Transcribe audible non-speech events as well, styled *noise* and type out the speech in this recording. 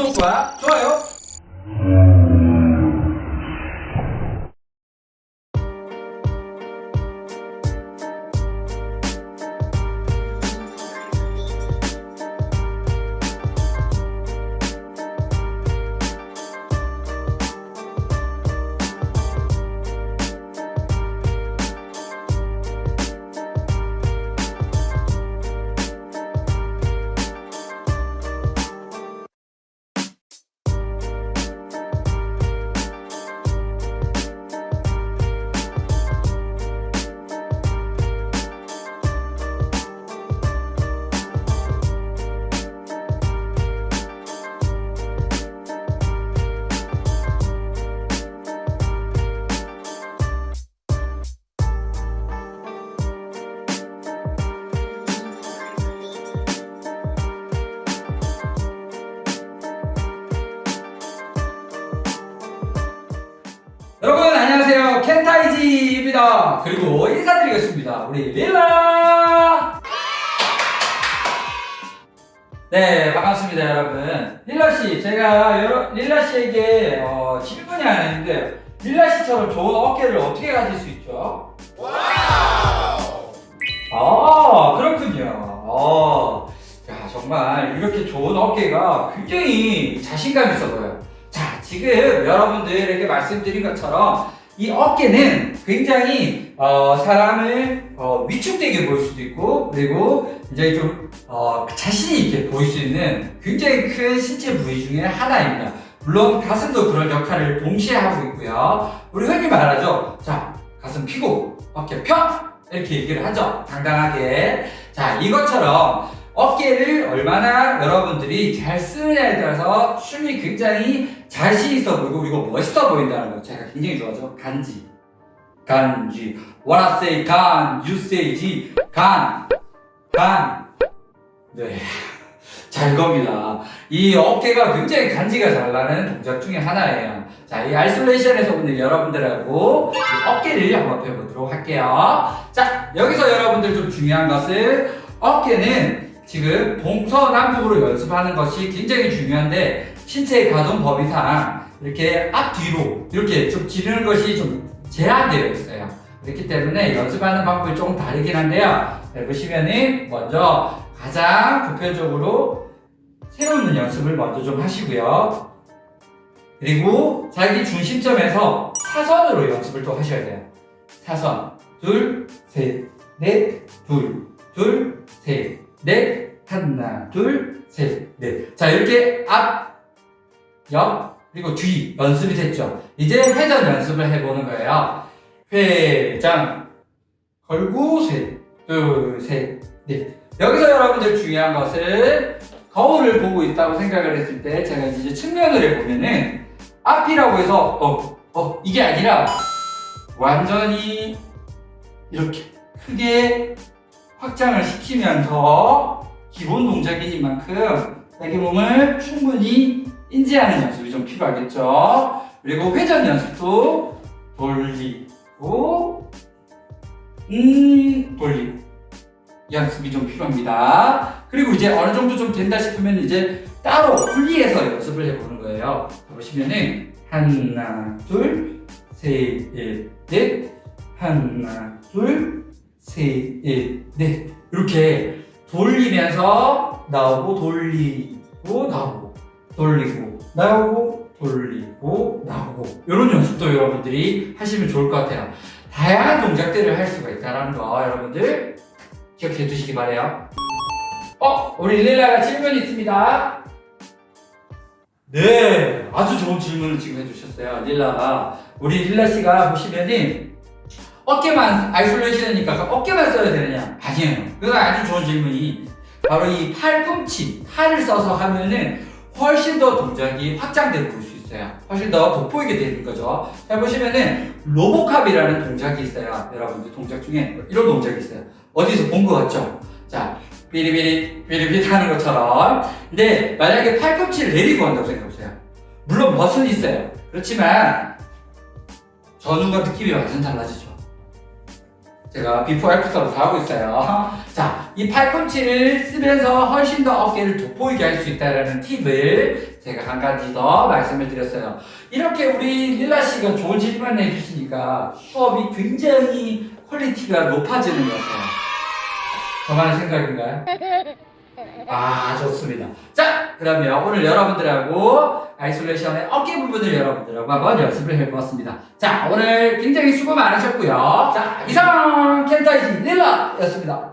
구독과 좋아요 켄타이지입니다. 그리고 인사드리겠습니다. 우리 릴라! 네 반갑습니다 여러분. 릴라씨 제가 릴라씨에게 어, 질문이 하나 있는데 릴라씨처럼 좋은 어깨를 어떻게 가질 수 있죠? 아 그렇군요. 어, 야 정말 이렇게 좋은 어깨가 굉장히 자신감 있어 보여요. 자 지금 여러분들에게 말씀드린 것처럼 이 어깨는 굉장히 어, 사람을 어, 위축되게 보일 수도 있고 그리고 굉장히 좀 어, 자신 있게 보일 수 있는 굉장히 큰 신체 부위 중에 하나입니다. 물론 가슴도 그런 역할을 동시에 하고 있고요. 우리 흔히 말하죠. 자 가슴 피고 어깨 펴 이렇게 얘기를 하죠. 당당하게. 자 이것처럼 어깨를 얼마나 여러분들이 잘 쓰느냐에 따라서 춤이 굉장히 자신 있어 보이고 그리고 멋있어 보인다는 거 제가 굉장히 좋아하죠. 간지. 간지. What I say 간, you say 지. 간. 간. 네. 자, 이겁니다. 이 어깨가 굉장히 간지가 잘 나는 동작 중에 하나예요. 자, 이 아이솔레이션에서 오늘 여러분들하고 이 어깨를 한번 배워보도록 할게요. 자, 여기서 여러분들 좀 중요한 것은 어깨는 지금 동서남북으로 연습하는 것이 굉장히 중요한데 신체의 가동 범위상 이렇게 앞 뒤로 이렇게 좀 지르는 것이 좀 제한되어 있어요. 그렇기 때문에 연습하는 방법이 조금 다르긴 한데요. 자, 보시면은 먼저 가장 보편적으로 세우는 연습을 먼저 좀 하시고요. 그리고 자기 중심점에서 사선으로 연습을 또 하셔야 돼요. 사선. 둘, 셋, 넷, 둘, 둘, 셋, 넷, 하나, 둘, 셋, 넷. 자, 이렇게 앞, 옆, 그리고 뒤 연습이 됐죠. 이제 회전 연습을 해보는 거예요. 회전. 걸고 셋, 둘, 셋, 넷. 여기서 여러분들 중요한 것은 거울을 보고 있다고 생각을 했을 때 제가 이제 측면을 해보면은 앞이라고 해서 어, 어, 이게 아니라 완전히 이렇게 크게 확장을 시키면서 기본 동작이니만큼 자기 몸을 충분히 인지하는 연습이 좀 필요하겠죠. 그리고 회전 연습도 돌리고 음 돌리고 연습이 좀 필요합니다. 그리고 이제 어느 정도 좀 된다 싶으면 이제 따로 분리해서 연습을 해보는 거예요. 자, 보시면은 하나, 둘, 셋, 넷, 하나, 둘, 셋, 넷 이렇게 돌리면서 나오고 돌리고 나오고 돌리고 나오고 돌리고 나오고 이런 연습도 여러분들이 하시면 좋을 것 같아요. 다양한 동작들을 할 수가 있다는 거 여러분들 기억해 두시기 바래요. 어, 우리 릴라가 질문이 있습니다. 네, 아주 좋은 질문을 지금 해주셨어요. 릴라가 우리 릴라 씨가 보시면은 어깨만 아이솔레이션이니까 어깨만 써야 되느냐? 아니에요. 그거 아주 좋은 질문이 바로 이 팔꿈치, 팔을 써서 하면은 훨씬 더 동작이 확장돼 보일 수 있어요. 훨씬 더 돋보이게 되는 거죠. 자 보시면은 로보캅이라는 동작이 있어요. 여러분들 동작 중에 이런 동작이 있어요. 어디서 본 것 같죠? 자 비리비리 비리비리 하는 것처럼. 근데 만약에 팔꿈치를 내리고 한다고 생각해보세요. 물론 멋은 있어요. 그렇지만 전후가 느낌이 완전 달라지죠. 제가 비포 애프터로 다 하고 있어요. *laughs* 자, 이 팔꿈치를 쓰면서 훨씬 더 어깨를 돋보이게 할 수 있다는 팁을 제가 한 가지 더 말씀을 드렸어요. 이렇게 우리 릴라 씨가 좋은 질문을 해주시니까 수업이 굉장히 퀄리티가 높아지는 것 같아요. 저만의 생각인가요? 아, 좋습니다. 자, 그러면 오늘 여러분들하고 아이솔레이션의 어깨 부분을 여러분들하고 한번 연습을 해보았습니다. 자, 오늘 굉장히 수고 많으셨고요. 자, 이상 켄타이지 릴라였습니다.